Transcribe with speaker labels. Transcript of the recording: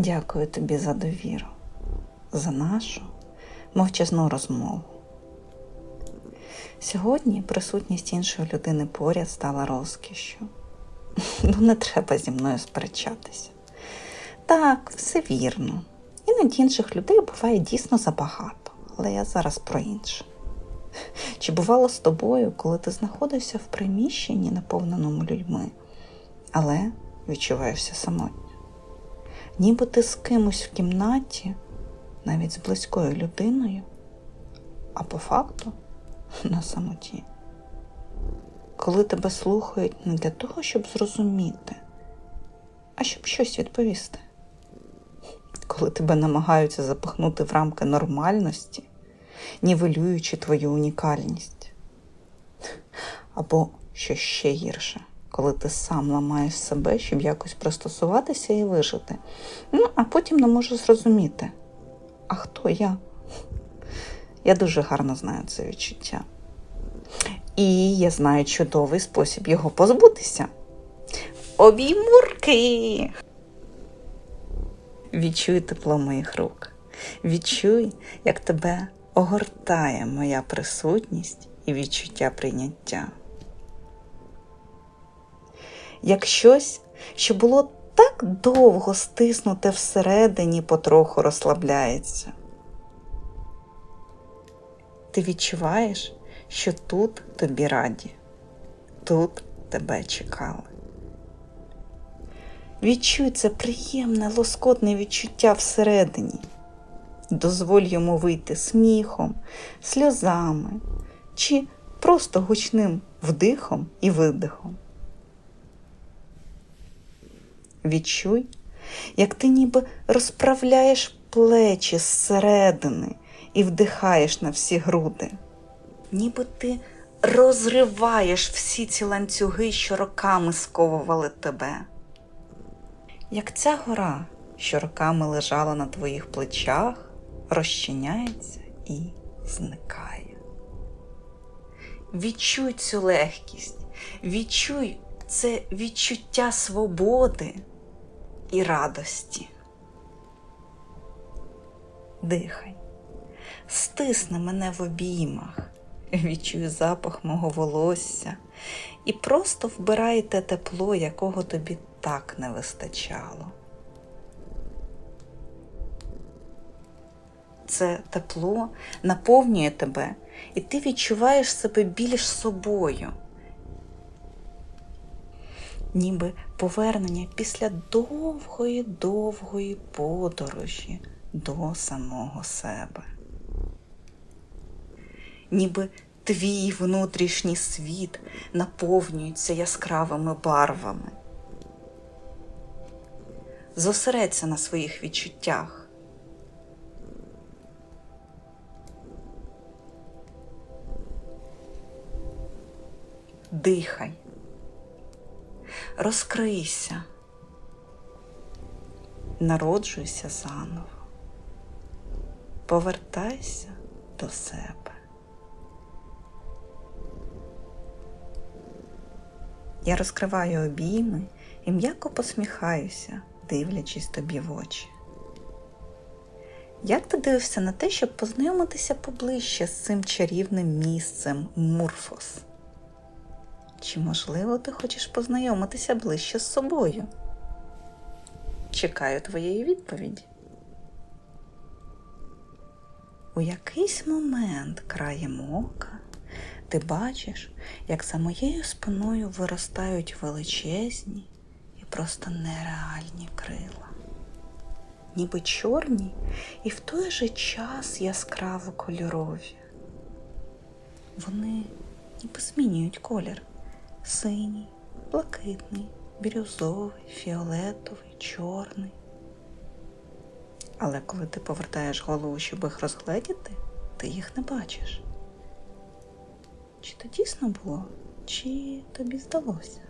Speaker 1: Дякую тобі за довіру, за нашу мовчазну розмову. Сьогодні присутність іншої людини поряд стала розкішшю. Ну, не треба зі мною сперечатися. Так, все вірно. Іноді інших людей буває дійсно забагато, але я зараз про інше. Чи бувало з тобою, коли ти знаходився в приміщенні, наповненому людьми, але відчуваєшся самотньо? Ніби ти з кимось в кімнаті, навіть з близькою людиною, а по факту на самоті. Коли тебе слухають не для того, щоб зрозуміти, а щоб щось відповісти. Коли тебе намагаються запихнути в рамки нормальності, нівелюючи твою унікальність. Або що ще гірше, коли ти сам ламаєш себе, щоб якось пристосуватися і вижити. Ну, а потім не можеш зрозуміти, а хто я? Я дуже гарно знаю це відчуття. І я знаю чудовий спосіб його позбутися. Обіймурки! Відчуй тепло моїх рук. Відчуй, як тебе огортає моя присутність і відчуття прийняття. Як щось, що було так довго стиснуте всередині, потроху розслабляється. Ти відчуваєш, що тут тобі раді, тут тебе чекали. Відчуй це приємне, лоскотне відчуття всередині. Дозволь йому вийти сміхом, сльозами чи просто гучним вдихом і видихом. Відчуй, як ти ніби розправляєш плечі зсередини і вдихаєш на всі груди, ніби ти розриваєш всі ці ланцюги, що роками сковували тебе. Як ця гора, що роками лежала на твоїх плечах, розчиняється і зникає. Відчуй цю легкість, відчуй це відчуття свободи і радості. Дихай, стисни мене в обіймах, відчуй запах мого волосся і просто вбирай те тепло, якого тобі так не вистачало. Це тепло наповнює тебе, і ти відчуваєш себе більш собою, ніби повернення після довгої, довгої подорожі до самого себе. Ніби твій внутрішній світ наповнюється яскравими барвами. Зосередься на своїх відчуттях. Дихай, розкрийся, народжуйся заново, повертайся до себе. Я розкриваю обійми і м'яко посміхаюся, дивлячись тобі в очі. Як ти дивишся на те, щоб познайомитися поближче з цим чарівним місцем Мурфос? Чи, можливо, ти хочеш познайомитися ближче з собою? Чекаю твоєї відповіді. У якийсь момент краєм ока ти бачиш, як за моєю спиною виростають величезні і просто нереальні крила, ніби чорні і в той же час яскраво кольорові. Вони ніби змінюють колір синій, блакитний, бірюзовий, фіолетовий, чорний. Але коли ти повертаєш голову, щоб їх розгледіти, ти їх не бачиш. Чи то дійсно було, чи тобі здалося?